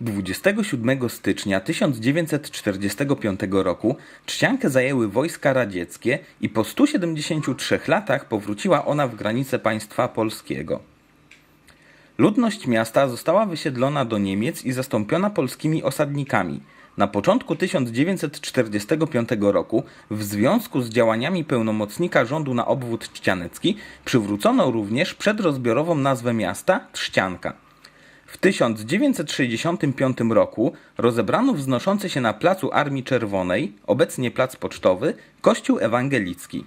27 stycznia 1945 roku Trzciankę zajęły wojska radzieckie i po 173 latach powróciła ona w granice państwa polskiego. Ludność miasta została wysiedlona do Niemiec i zastąpiona polskimi osadnikami. Na początku 1945 roku, w związku z działaniami pełnomocnika rządu na obwód trzcianecki, przywrócono również przedrozbiorową nazwę miasta Trzcianka. W 1965 roku rozebrano wznoszący się na placu Armii Czerwonej, obecnie plac pocztowy, kościół ewangelicki.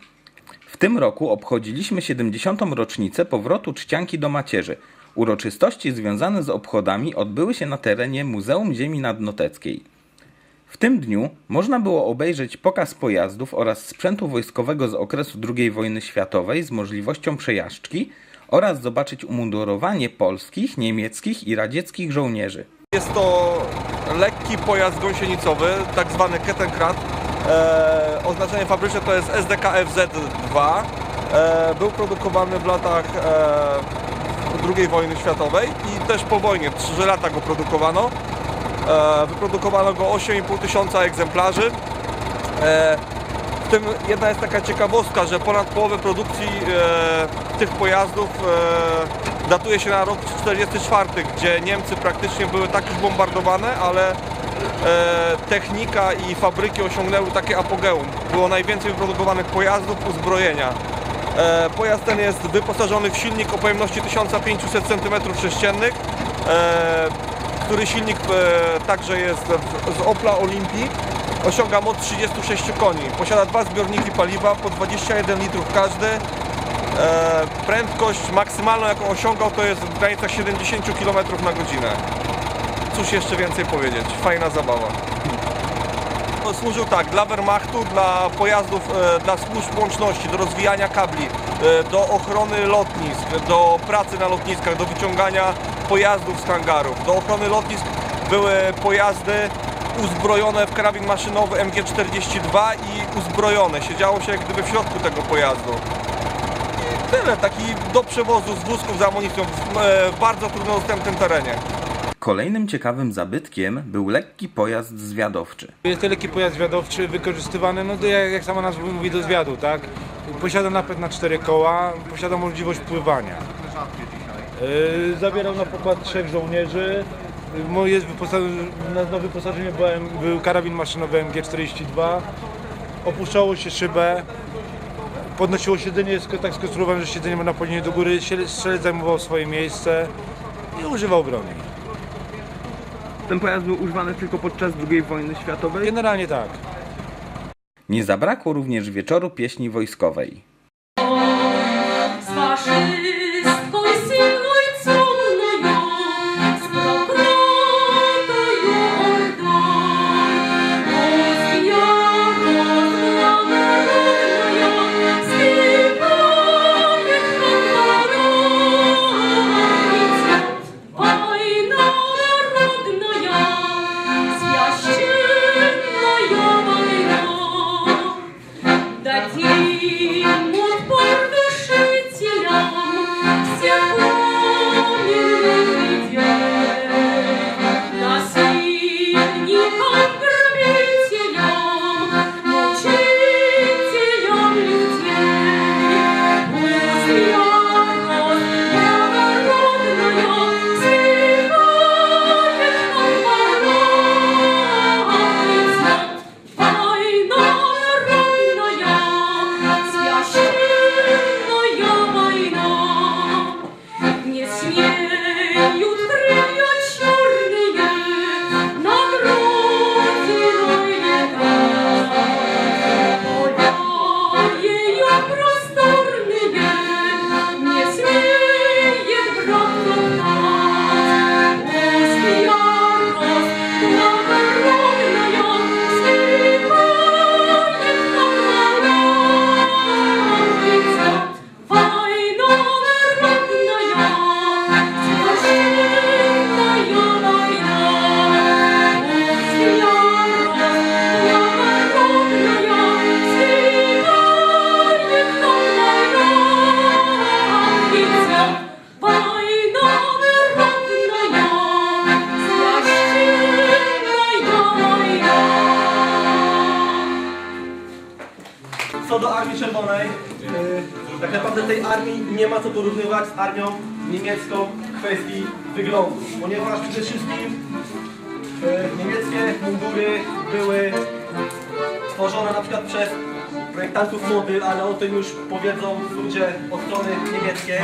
W tym roku obchodziliśmy 70. rocznicę powrotu Trzcianki do macierzy. Uroczystości związane z obchodami odbyły się na terenie Muzeum Ziemi Nadnoteckiej. W tym dniu można było obejrzeć pokaz pojazdów oraz sprzętu wojskowego z okresu II wojny światowej z możliwością przejażdżki oraz zobaczyć umundurowanie polskich, niemieckich i radzieckich żołnierzy. Jest to lekki pojazd gąsienicowy, tak zwany Kettenkrad. E, oznaczenie fabryczne to jest SDK FZ2. E, był produkowany w latach e, II wojny światowej i też po wojnie, 3 lata go produkowano. E, wyprodukowano go 8,5 tysiąca egzemplarzy. E, tym jedna jest taka ciekawostka, że ponad połowę produkcji e, tych pojazdów e, datuje się na rok 44, gdzie Niemcy praktycznie były tak już bombardowane, ale e, technika i fabryki osiągnęły takie apogeum. Było najwięcej wyprodukowanych pojazdów, uzbrojenia. E, pojazd ten jest wyposażony w silnik o pojemności 1500 cm3, e, który silnik e, także jest z Opla Olympii. Osiąga moc 36 koni. Posiada dwa zbiorniki paliwa po 21 litrów każdy. E, prędkość maksymalną jaką osiągał to jest w granicach 70 km na godzinę. Cóż jeszcze więcej powiedzieć? Fajna zabawa. Służył tak dla Wehrmachtu, dla pojazdów, e, dla służb łączności, do rozwijania kabli, e, do ochrony lotnisk, do pracy na lotniskach, do wyciągania pojazdów z hangarów. Do ochrony lotnisk były pojazdy uzbrojone w karabin maszynowy MG42 i uzbrojone. Siedziało się jak gdyby w środku tego pojazdu. I tyle, taki do przewozu z wózków z amunicją w, e, w bardzo trudno dostępnym terenie. Kolejnym ciekawym zabytkiem był lekki pojazd zwiadowczy. Jest to lekki pojazd zwiadowczy wykorzystywany, no to jak, jak sama nazwa mówi, do zwiadu, tak? Posiada napęd na cztery koła, posiada możliwość pływania. Yy, zabierał na pokład trzech żołnierzy. Mo- Jest wyposażenie, na, wyposażeniu byłem, był karabin maszynowy MG42. Opuszczało się szybę. Podnosiło siedzenie, jest tak skonstruowane, że siedzenie można podnieść do góry. Strzelec zajmował swoje miejsce i używał broni. Ten pojazd był używany tylko podczas II wojny światowej? Generalnie tak. Nie zabrakło również wieczoru pieśni wojskowej. Tak naprawdę tej armii nie ma co porównywać z armią niemiecką w kwestii wyglądu, ponieważ przede wszystkim yy, niemieckie mundury były tworzone na przykład przez projektantów mody, ale o tym już powiedzą ludzie od strony niemieckiej.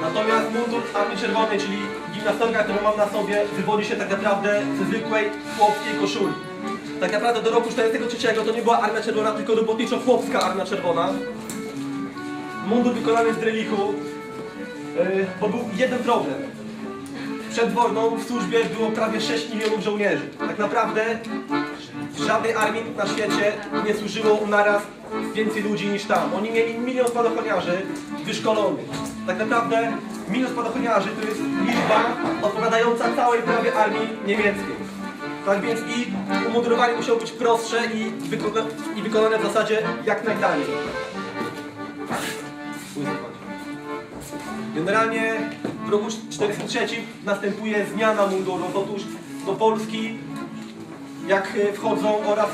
Natomiast mundur Armii Czerwonej, czyli gimnastorka, którą mam na sobie, wywodzi się tak naprawdę ze zwykłej chłopskiej koszuli. Tak naprawdę do roku 1943 to nie była Armia Czerwona, tylko robotniczo-chłopska Armia Czerwona. Mundur wykonany z drelichu, yy, bo był jeden problem. Przed wojną w służbie było prawie 6 milionów żołnierzy. Tak naprawdę w żadnej armii na świecie nie służyło naraz więcej ludzi niż tam. Oni mieli milion spadochroniarzy wyszkolonych. Tak naprawdę milion spadochroniarzy to jest liczba odpowiadająca całej prawie armii niemieckiej. Tak więc i umundurowanie musiało być prostsze i, i wykonane w zasadzie jak najtaniej. Generalnie w roku 1943 następuje zmiana mundurów. Otóż do Polski jak e, wchodzą oraz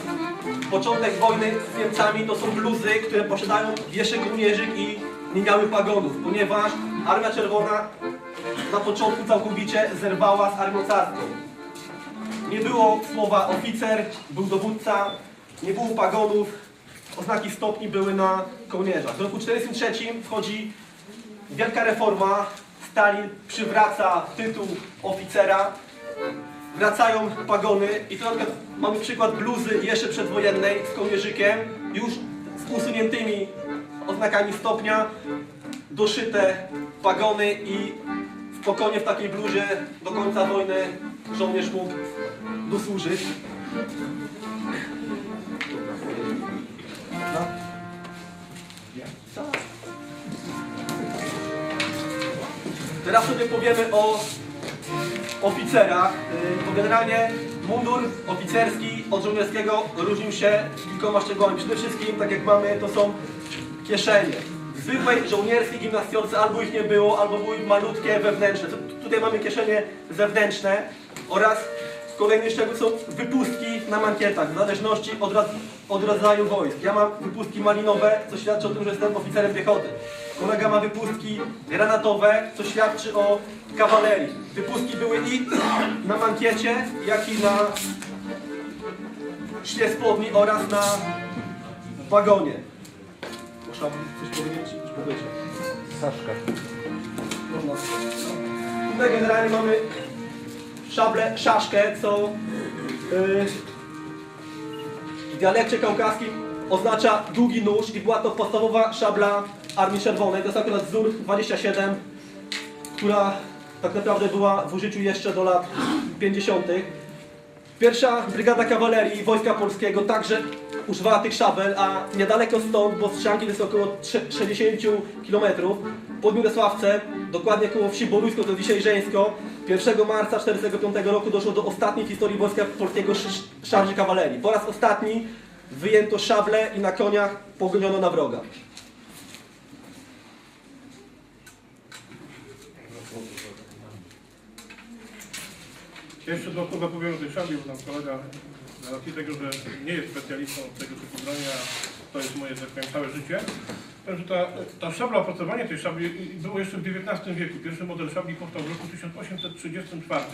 początek wojny z Niemcami to są bluzy, które posiadają wieszek kołnierzyk i nie miały pagonów, ponieważ Armia Czerwona na początku całkowicie zerwała z Armią Carską. Nie było słowa oficer, był dowódca, nie było pagonów, oznaki stopni były na kołnierzach. W roku 1943 wchodzi wielka reforma, Stalin przywraca tytuł oficera, wracają pagony i przykład mamy przykład bluzy jeszcze przedwojennej z kołnierzykiem, już z usuniętymi oznakami stopnia, doszyte pagony i spokojnie w takiej bluzie do końca wojny żołnierz mógł dosłużyć. Teraz sobie powiemy o oficerach, y, bo generalnie mundur oficerski od żołnierskiego różnił się kilkoma szczegółami. Przede wszystkim, tak jak mamy, to są kieszenie. W zwykłej żołnierskiej albo ich nie było, albo były malutkie wewnętrzne. Tu- Tutaj mamy kieszenie zewnętrzne oraz kolejny szczegół są wypustki na mankietach, w zależności od, raz- od rodzaju wojsk. Ja mam wypustki malinowe, co świadczy o tym, że jestem oficerem piechoty. Kolega ma wypustki granatowe, co świadczy o kawalerii. Wypustki były i na mankiecie, jak i na szwie spodni oraz na wagonie. Muszę coś powiedzieć? Czy powiecie? Saszka. Można. Tutaj generalnie mamy szablę, szaszkę, co yy, w dialekcie kaukaskim oznacza długi nóż i była to podstawowa szabla Armii Czerwonej. To jest akurat wzór 27, która tak naprawdę była w użyciu jeszcze do lat 50. Pierwsza brygada kawalerii Wojska Polskiego także używała tych szabel, a niedaleko stąd, bo strzelanki to jest około trze- 60 km, pod Mirosławcem, dokładnie koło wsi Boruńsko, to dzisiaj Żeńsko, 1 marca 1945 roku doszło do ostatniej w historii Wojska Polskiego sz- szarży kawalerii. Po raz ostatni wyjęto szable i na koniach pogoniono na wroga. Ja jeszcze dodatkowo powiem o tej szabli, bo tam kolega z racji tego, że nie jest specjalistą od tego typu broni, a to jest moje, tak powiem, całe życie. Że ta, ta szabla, opracowanie tej szabli było jeszcze w XIX wieku. Pierwszy model szabli powstał w roku 1834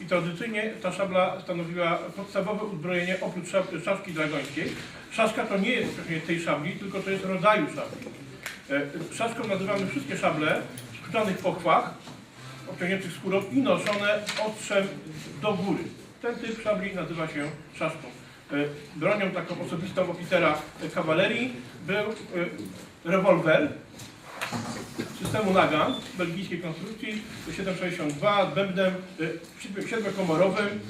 i tradycyjnie ta szabla stanowiła podstawowe uzbrojenie oprócz szab, szaszki dragońskiej. Szaszka to nie jest tej szabli, tylko to jest rodzaju szabli. E, Szaszką nazywamy wszystkie szable w szklanych pochwach, obciągniętych skórą i noszone ostrzem do góry. Ten typ szabli nazywa się szaszką. E, Bronią taką osobistą oficera kawalerii był e, rewolwer systemu Nagant belgijskiej konstrukcji 762 z bębnem e, siedmiokomorowym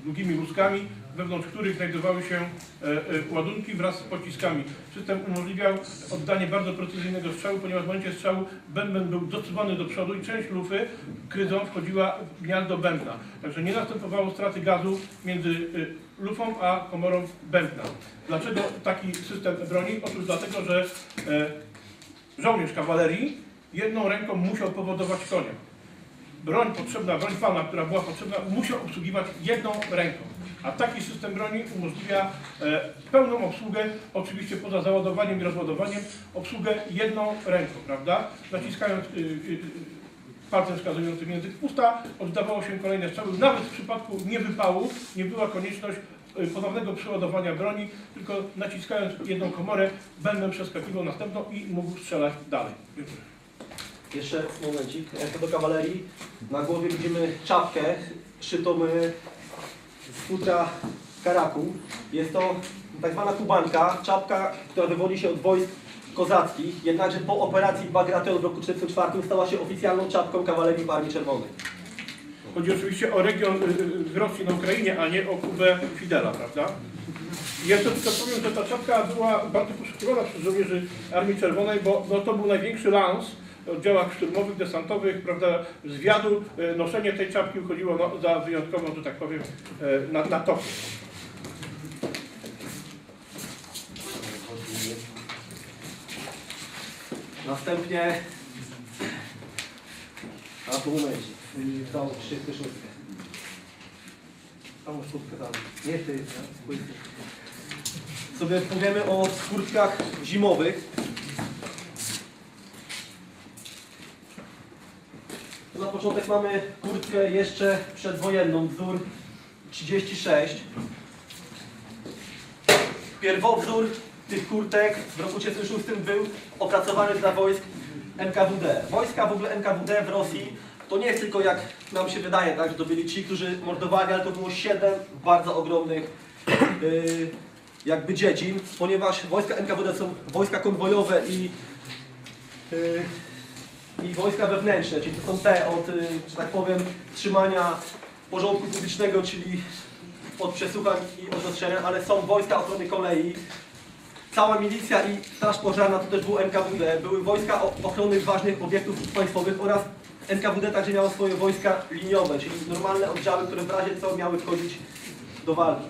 z długimi łuskami, wewnątrz których znajdowały się e, e, ładunki wraz z pociskami. System umożliwiał oddanie bardzo precyzyjnego strzału, ponieważ w momencie strzału bęben był dosuwany do przodu i część lufy kryzą wchodziła w gniazdo bębna. Także nie następowało straty gazu między e, lufą a komorą bębna. Dlaczego taki system broni? Otóż dlatego, że żołnierz kawalerii jedną ręką musiał powodować konia. Broń potrzebna, broń palna, która była potrzebna, musiał obsługiwać jedną ręką. A taki system broni umożliwia e, pełną obsługę, oczywiście poza załadowaniem i rozładowaniem, obsługę jedną ręką, prawda? Naciskając y, y, y, palcem wskazującym język usta, oddawało się kolejne strzały. Nawet w przypadku niewypału nie była konieczność y, ponownego przeładowania broni, tylko naciskając jedną komorę, bębem przeskakiwał następną i mógł strzelać dalej. Dziękuję. Jeszcze momencik. Jak do kawalerii, na głowie widzimy czapkę szytą y, z futra karaku. Jest to tak zwana kubanka, czapka, która wywodzi się od wojsk kozackich, jednakże po operacji Bagration w roku 1944 stała się oficjalną czapką kawalerii w Armii Czerwonej. Chodzi oczywiście o region y, y, w Rosji na Ukrainie, a nie o Kubę Fidela, prawda? Jeszcze tylko powiem, że ta czapka była bardzo poszukiwana przez żołnierzy Armii Czerwonej, bo no, to był największy lans oddziałach szturmowych, desantowych, prawda, zwiadu. Y, Noszenie tej czapki uchodziło no, za wyjątkową, że tak powiem, y, na, na topie. Następnie... A po momencie. y, Tą 36. Tą sztukę tam. Nie ty, płyty. Sobie powiemy o kurtkach zimowych. Mamy kurtkę jeszcze przedwojenną, wzór 36. Pierwowzór tych kurtek w roku 1936 był opracowany dla wojsk NKWD. Wojska w ogóle NKWD w Rosji to nie jest tylko jak nam się wydaje, tak, że to byli ci, którzy mordowali, ale to było siedem bardzo ogromnych yy, jakby dziedzin, ponieważ wojska NKWD są wojska konwojowe i, yy, i wojska wewnętrzne, czyli to są te od, yy, że tak powiem, trzymania porządku publicznego, czyli od przesłuchań i od ostrzenia, ale są wojska ochrony kolei, cała milicja i straż pożarna, to też był NKWD, były wojska ochrony ważnych obiektów państwowych oraz NKWD także miało swoje wojska liniowe, czyli normalne oddziały, które w razie co miały wchodzić do walki.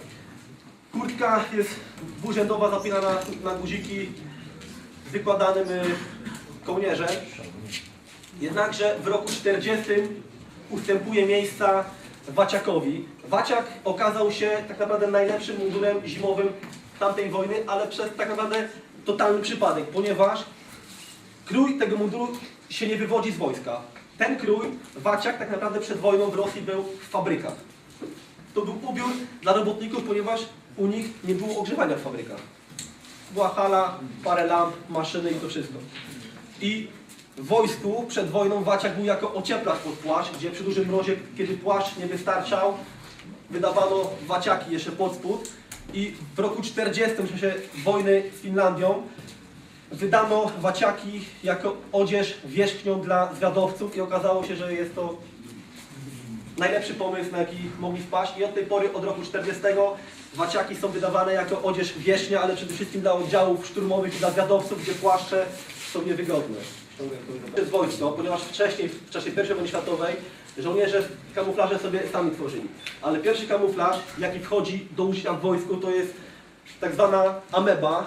Kurtka jest dwurzędowa, zapinana na guziki z wykładanym y, kołnierzem. Jednakże w roku 40 ustępuje miejsca Waciakowi. Waciak okazał się tak naprawdę najlepszym mundurem zimowym tamtej wojny, ale przez tak naprawdę totalny przypadek, ponieważ krój tego munduru się nie wywodzi z wojska. Ten krój, Waciak, tak naprawdę przed wojną w Rosji był w fabrykach. To był ubiór dla robotników, ponieważ u nich nie było ogrzewania w fabrykach. Była hala, parę lamp, maszyny i to wszystko. I wojsku przed wojną Waciak był jako ocieplarz pod płaszcz, gdzie przy dużym mrozie, kiedy płaszcz nie wystarczał, wydawano waciaki jeszcze pod spód. I w roku 40, w czasie wojny z Finlandią, wydano waciaki jako odzież wierzchnią dla zwiadowców i okazało się, że jest to najlepszy pomysł, na jaki mogli wpaść i od tej pory, od roku 40, waciaki są wydawane jako odzież wierzchnia, ale przede wszystkim dla oddziałów szturmowych i dla zwiadowców, gdzie płaszcze są niewygodne. To jest wojsko, ponieważ wcześniej, w czasie I wojny światowej, żołnierze kamuflaże sobie sami tworzyli. Ale pierwszy kamuflaż, jaki wchodzi do użycia w wojsku, to jest tak zwana ameba,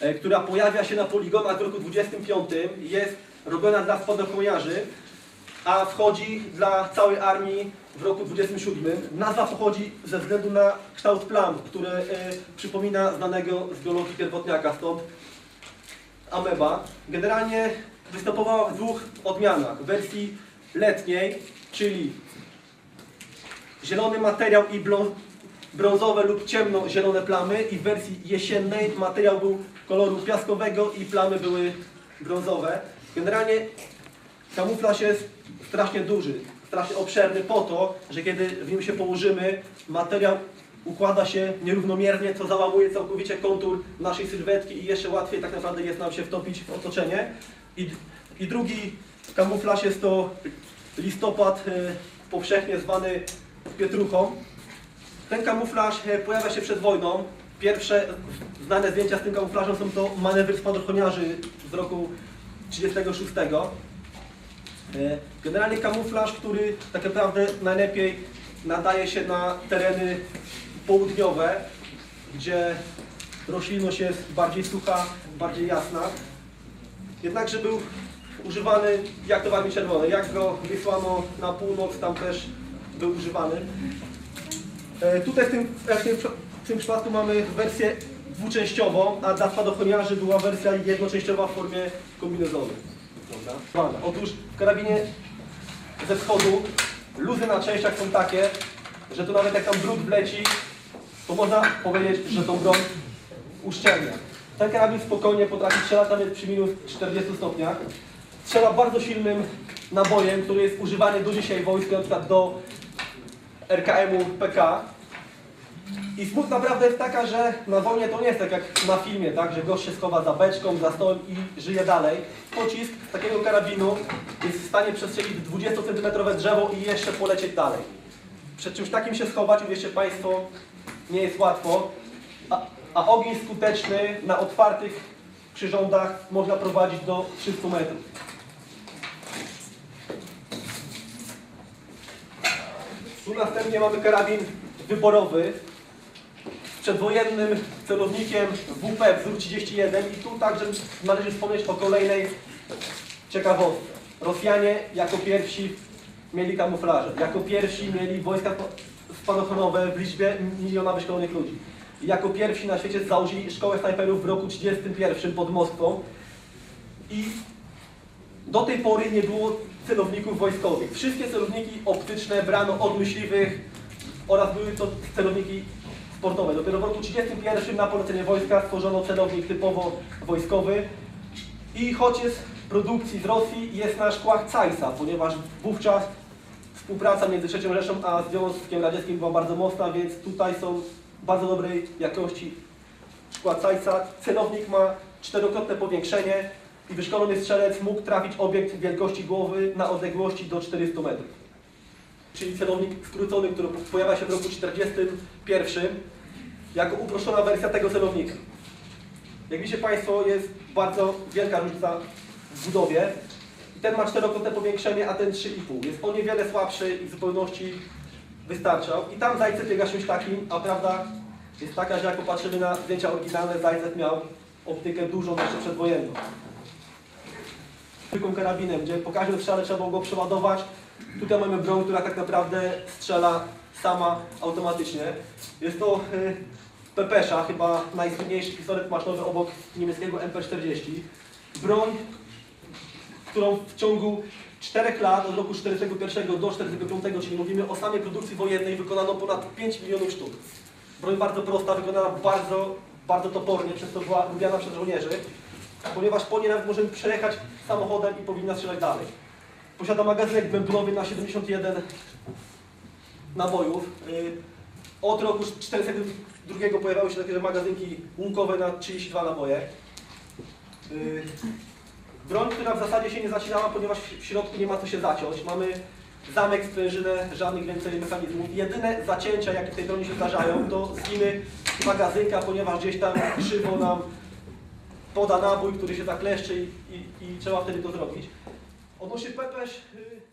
e, która pojawia się na poligonach w roku 25, jest robiona dla spadochroniarzy, a wchodzi dla całej armii w roku 27. Nazwa pochodzi ze względu na kształt plam, który e, przypomina znanego z biologii pierwotniaka, stąd ameba. Generalnie występowała w dwóch odmianach. W wersji letniej, czyli zielony materiał i brązowe lub ciemno-zielone plamy i w wersji jesiennej materiał był koloru piaskowego i plamy były brązowe. Generalnie kamuflaż jest strasznie duży, strasznie obszerny po to, że kiedy w nim się położymy, materiał układa się nierównomiernie, co załamuje całkowicie kontur naszej sylwetki i jeszcze łatwiej tak naprawdę jest nam się wtopić w otoczenie. I, i drugi kamuflaż jest to listopad, e, powszechnie zwany pietruchą. Ten kamuflaż e, pojawia się przed wojną. Pierwsze znane zdjęcia z tym kamuflażem są to manewry spadochroniarzy z roku 36. E, Generalnie kamuflaż, który tak naprawdę najlepiej nadaje się na tereny południowe, gdzie roślinność jest bardziej sucha, bardziej jasna. Jednakże był używany jak to w Armii Czerwonej. Jak go wysłano na północ, tam też był używany. E, Tutaj w tym, w tym, w tym przypadku mamy wersję dwuczęściową, a dla spadochroniarzy była wersja jednoczęściowa w formie kombinezonu. Otóż w karabinie ze wschodu luzy na częściach są takie, że tu nawet jak tam brud wleci, to można powiedzieć, że tą broń uszczelnia. Ten karabin spokojnie potrafi strzelać nawet przy minus 40 stopniach. Strzela bardzo silnym nabojem, który jest używany do dzisiaj w wojsku, na przykład do RKM-u PK. I smutna prawda jest taka, że na wojnie to nie jest tak jak na filmie, tak, że gość się schowa za beczką, za stołem i żyje dalej. Pocisk takiego karabinu jest w stanie przestrzelić 20 cm drzewo i jeszcze polecieć dalej. Przed czymś takim się schować, uwierzcie Państwo, nie jest łatwo, a, a ogień skuteczny na otwartych przyrządach można prowadzić do 300 metrów. Tu następnie mamy karabin wyborowy z przedwojennym celownikiem WP wzór 31 i tu także należy wspomnieć o kolejnej ciekawostce. Rosjanie jako pierwsi mieli kamuflaże, jako pierwsi mieli wojska spadochronowe w liczbie miliona wyszkolonych ludzi. Jako pierwsi na świecie założyli szkołę snajperów w roku 31 pod Moskwą i do tej pory nie było celowników wojskowych. Wszystkie celowniki optyczne brano od myśliwych oraz były to celowniki sportowe. Dopiero w roku 1931 na polecenie wojska stworzono celownik typowo wojskowy i choć jest produkcji z Rosji, jest na szkłach Cajsa, ponieważ wówczas współpraca między III Rzeszą a Związkiem Radzieckim była bardzo mocna, więc tutaj są bardzo dobrej jakości szkła Cajsa. Celownik ma czterokrotne powiększenie i wyszkolony strzelec mógł trafić obiekt wielkości głowy na odległości do 400 metrów. Czyli celownik skrócony, który pojawia się w roku 1941 jako uproszczona wersja tego celownika. Jak widzicie Państwo, jest bardzo wielka różnica w budowie. Ten ma czterokrotne powiększenie, a ten 3,5. Jest o niewiele słabszy i w zupełności wystarczał. I tam Zajcew biega czymś takim, a prawda jest taka, że jak popatrzymy na zdjęcia oryginalne, Zajcew miał optykę dużą jeszcze przedwojenną. Zwykłym karabinem, gdzie po każdym strzale trzeba było go przeładować. Tutaj mamy broń, która tak naprawdę strzela sama automatycznie. Jest to y, Pepesza, chyba najsłynniejszy pistolet maszynowy obok niemieckiego MP40. Broń, którą w ciągu 4 lat, od roku 1941 do 1945, czyli mówimy o samej produkcji wojennej, wykonano ponad 5 milionów sztuk. Broń bardzo prosta, wykonana bardzo, bardzo topornie, przez to była lubiana przez żołnierzy, ponieważ po niej nawet możemy przejechać samochodem i powinna strzelać dalej. Posiada magazynek bębnowy na 71 nabojów. Y, Od roku 1942 pojawiały się takie magazynki łukowe na 32 naboje. Broń, która w zasadzie się nie zacinała, ponieważ w środku nie ma co się zaciąć. Mamy zamek, sprężynę, żadnych więcej mechanizmów. Jedyne zacięcia, jakie w tej broni się zdarzają, to zginy magazynka, ponieważ gdzieś tam krzywo nam poda nabój, który się zakleszczy i, i, i trzeba wtedy to zrobić. Odnośnie Pepesz, y,